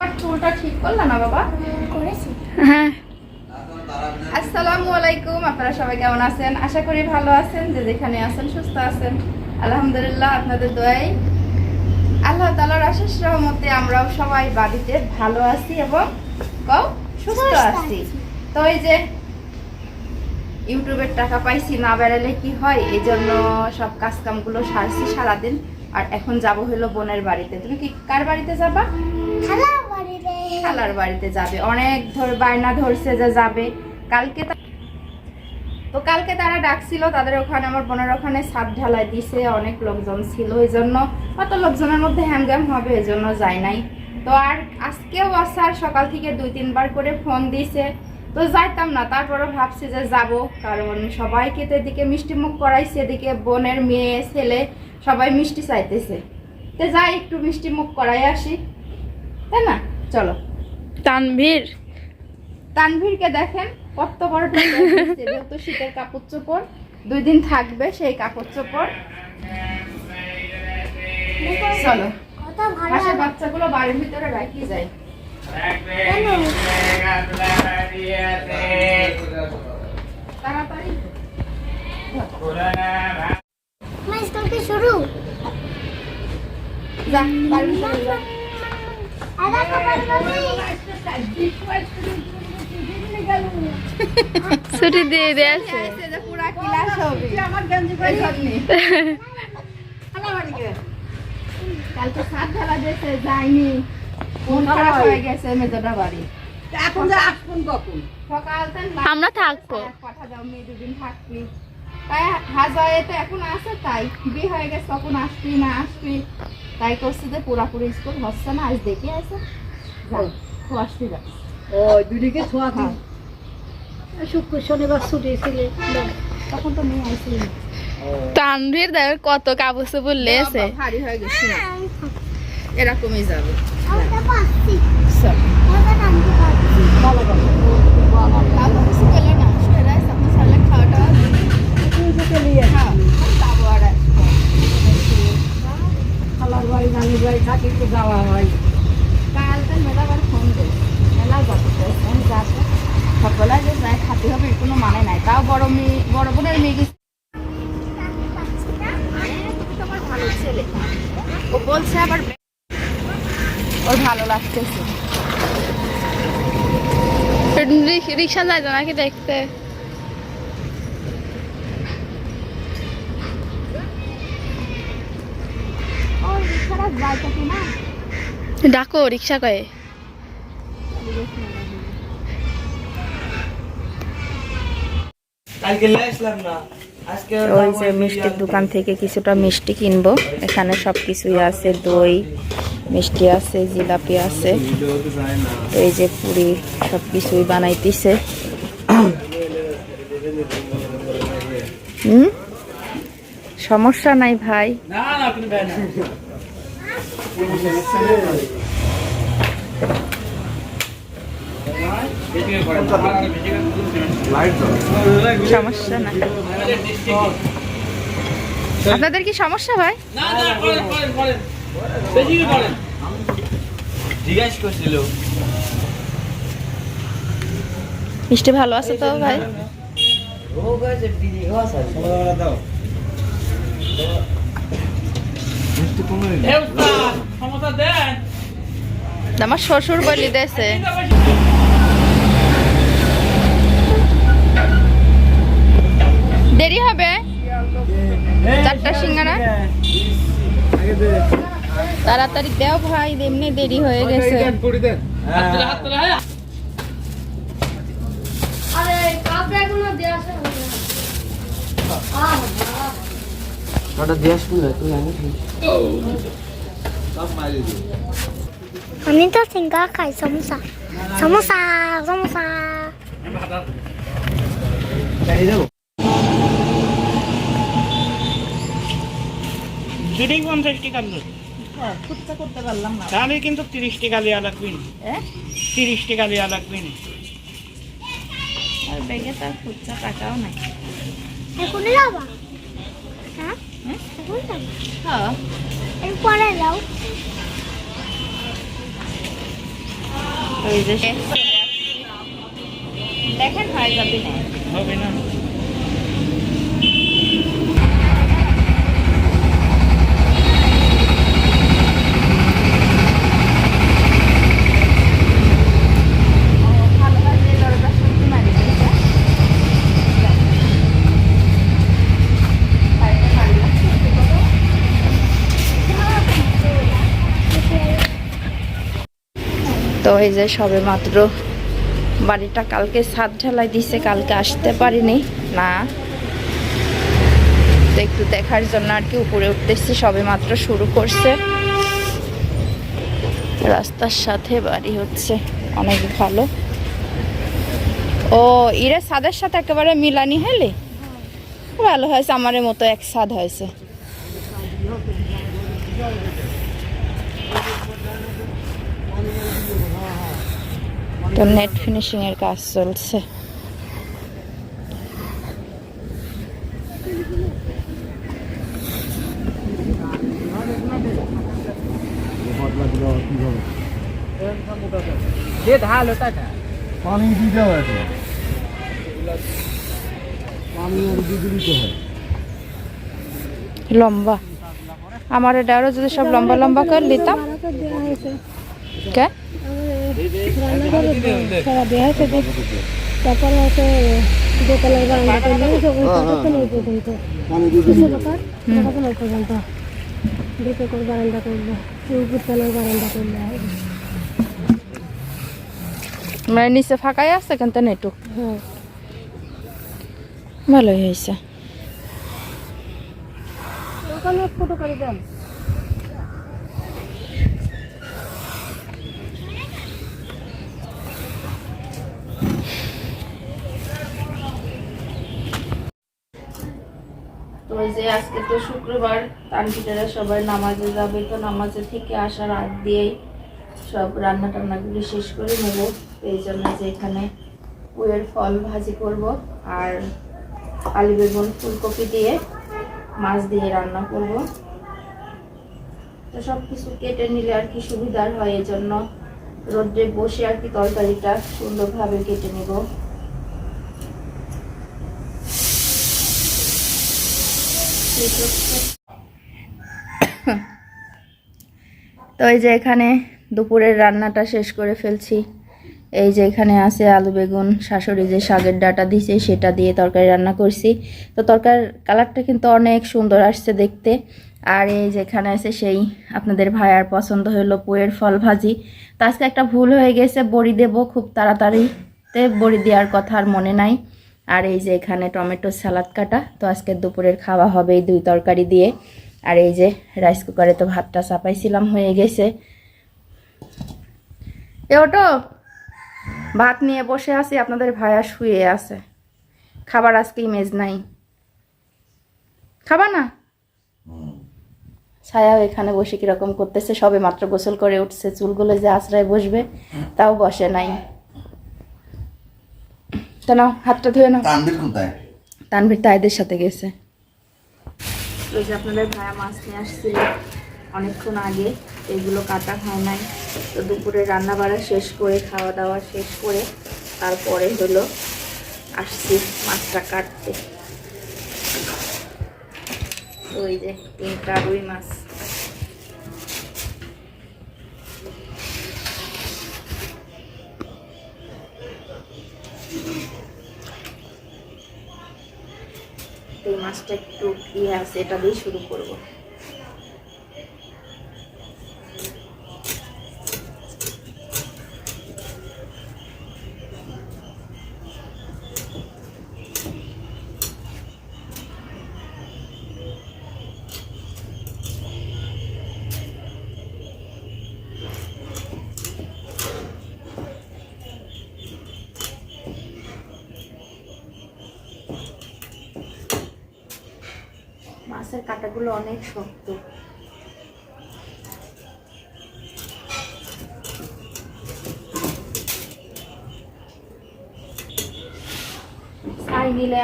আমার চুলটা ঠিক করলা না বাবা? করেছি। হ্যাঁ। আসসালামু আলাইকুম আপনারা সবাই কেমন আছেন? আশা করি ভালো আছেন যে যেখানে আছেন সুস্থ আছেন। আলহামদুলিল্লাহ আপনাদের দোয়াই। আল্লাহ তালার আশেষ রহমতে আমরাও সবাই বাড়িতে ভালো আছি এবং কও সুস্থ আছি। তো এই যে ইউটিউবের টাকা পাইছি না বেড়ালে কি হয়? এই জন্য সব কাজ কামগুলো সারছি সারাদিন। আর এখন যাব হলো বোনের বাড়িতে। তুমি কি কার বাড়িতে যাবা? বাড়িতে। খালার বাড়িতে যাবে। অনেক ধর বায়না ধরছে যে যাবে। কালকে তো কালকে তারা ডাকছিল তাদের ওখানে আমার বোনের ওখানে ছাদ ঢালাই দিছে অনেক লোকজন ছিল। এই জন্য অত লোকজনের মধ্যে হ্যামগ্যাম হবে এই জন্য যায় নাই। তো আর আজকেও আসার সকাল থেকে দুই তিনবার করে ফোন দিছে। তো যাইতাম না তারপরে ভাবছি যে যাব কারণ সবাইকে তো এদিকে মিষ্টি মুখ করাইছে এদিকে বোনের মেয়ে ছেলে সবাই মিষ্টি চাইতেছে। তো যাই একটু মিষ্টি মুখ করাই আসি। তাই না? চলো। তানভীর? তানভীরকে দেখেন কত বড় যেহেতু শীতের কাপড় চোপড় দুই দিন থাকবে সেই কাপড় চোপড়। চলো। বাচ্চাগুলো বাড়ির ভিতরে রাখি যায় স্কুল কি শুরু যা বাড়ির ভিতরে যা। আদা খাবার ছুটি দিয়ে দিয়েছে এসে যে পুরা ক্লাস হবে এই জন্যে। কালকে সাত ঢালা দিয়েছে যায়নি হয়ে আমরা থাকব। কথা দাও মেয়ে দুদিন থাকবি। তাই হাজারে এখন আছে তাই বিয়ে হয়ে গেছে তখন আসবি না আসবি। তাই করছে যে পুরাপুরি স্কুল হচ্ছে না আজ দেখে আছে যাও আসবি যা ও দুদিকে ছোঁয়া শুক্র শনিবার ছুটি ছিল। তখন তো মেয়ে আইসি তানভীর দেখ কত হয়ে গেছে। এরকমই যাবে। সকলে যে যায় খাতে হবে এর কোনো মানে নাই তাও বড় মেয়ে বড় বোনের মেয়ে ও বলছে আবার ওর ভালো লাগতেছে। রিক্সা যায় তো নাকি দেখতে? ডাকো রিক্সা কয়ে। কালকে আসলাম না। ওই যে মিষ্টির দোকান থেকে কিছুটা মিষ্টি কিনবো। এখানে সব কিছুই আছে দই মিষ্টি আছে জিলাপি আছে। তো এই যে পুরি সব কিছুই বানাইতেছে। হুম? সমস্যা নাই ভাই। না না আপনি বেন সমস্যা নাই আপনাদের কি সমস্যা ভাই? না না মিষ্টি ভালো আছে তো ভাই? আমার শ্বশুর বলি দেছে। দেরি হবে? চারটা সিঙ্গারা? তাড়াতাড়ি দেও ভাই, এমনি দেরি হয়ে গেছে। আমি তো সিঙ্গা খাই, সমোসা। সমোসা সমোসা। দুটি পঞ্চাশ টাকা লোক খুঁজতে করতে পারলাম না। তাহলে কিন্তু তিরিশ টাকা লিয়া লাগবে না হ্যাঁ তিরিশ টাকা লিয়া লাগবে না আর ব্যাগে তার খুচরা টাকাও নাই। যাবা? হ্যাঁ? যাবা? হ্যাঁ। যাও। দেখেন হয় যাবে না হবে না। তো এই যে সবে মাত্র বাড়িটা কালকে ছাদ ঢালাই দিছে, কালকে আসতে পারিনি। না, তো একটু দেখার জন্য আর কি উপরে উঠতেছি সবে মাত্র শুরু করছে। রাস্তার সাথে বাড়ি হচ্ছে, অনেক ভালো। ও, ইরে, ছাদের সাথে একেবারে মিলানি হলে? ভালো হয়েছে আমার মতো এক ছাদ হয়েছে। তো নেট ফিনিশিং এর কাজ চলছে। পানি দিতে হয় পানি আর দিতে দিতে হয়। লম্বা। আমার এটা আরও যদি সব লম্বা লম্বা করে নিতাম। কে? সারা দেয়া হয়েছে তারপরে হচ্ছে দোতলার বারান্দা করলে কতক্ষণ ওই পর্যন্ত পানি দিতে কিছু লোকার কতক্ষণ ওই পর্যন্ত দুটো করে বারান্দা করল উপরতলার বারান্দা করলে মানে নিচে ফাঁকাই আছে কিন্তু হ্যাঁ। ভালোই হয়েছে। ওখানে ফটো করে দেন। যে আজকে তো শুক্রবার তানকিটারা সবাই নামাজে যাবে তো নামাজে থেকে আসার আগ দিয়েই সব রান্না টান্নাগুলি শেষ করে নেব। এই জন্য যে এখানে পুয়ের ফল ভাজি করব আর আলু, বেগুন, ফুলকপি দিয়ে মাছ দিয়ে রান্না করব। তো সব কিছু কেটে নিলে আর কি সুবিধার হয় এই জন্য রোদ্রে বসে আর কি তরকারিটা সুন্দরভাবে কেটে নেব। তো এই যে এখানে দুপুরের রান্নাটা শেষ করে ফেলছি। এই যে এখানে আছে আলু বেগুন, শাশুড়ি যে শাকের ডাটা দিছে সেটা দিয়ে তরকারি রান্না করছি। তো তরকার কালারটা কিন্তু অনেক সুন্দর আসছে দেখতে। আর এই যে এখানে আছে সেই আপনাদের ভাইয়ার পছন্দ হলো পুয়ের ফল ভাজি। তো আজকে একটা ভুল হয়ে গেছে, বড়ি দেব, খুব তাড়াতাড়িতে বড়ি দেওয়ার কথা আর মনে নাই। আর এই যে এখানে টমেটো সালাদ কাটা, তো আজকে দুপুরের খাওয়া হবে এই দুই তরকারি দিয়ে। আর এই যে রাইস কুকারে তো ভাতটা চাপাইছিলাম, হয়ে গেছে। এ, ওটো, ভাত নিয়ে বসে আছি, আপনাদের ভাইয়া শুয়ে আছে। খাবার আজকে ইমেজ নাই। খাবা না? ছায়াও এখানে বসে কীরকম করতেছে, সবে মাত্র গোসল করে উঠছে, চুলগুলো যে আশ্রয় বসবে, তাও বসে নাই। তো নাও হাতটা ধুয়ে নাও। তানবির কোথায়? তানভীর তাইদের সাথে গেছে। ওই যে আপনাদের ভাইয়া মাছ নিয়ে আসছিল অনেকক্ষণ আগে। এগুলো কাটা হয় নাই। তো দুপুরে রান্না বাড়া শেষ করে খাওয়া দাওয়া শেষ করে তারপরে হলো আসছি মাছটা কাটতে। ওই যে তিনটা রুই মাছ এই মাছটা একটু ইয়ে আছে এটা দিয়ে শুরু করব। মাছের কাঁটাগুলো অনেক শক্ত।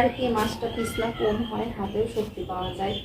আর কি মাছটা পিছলা কম হয় হাতেও শক্তি পাওয়া যায়।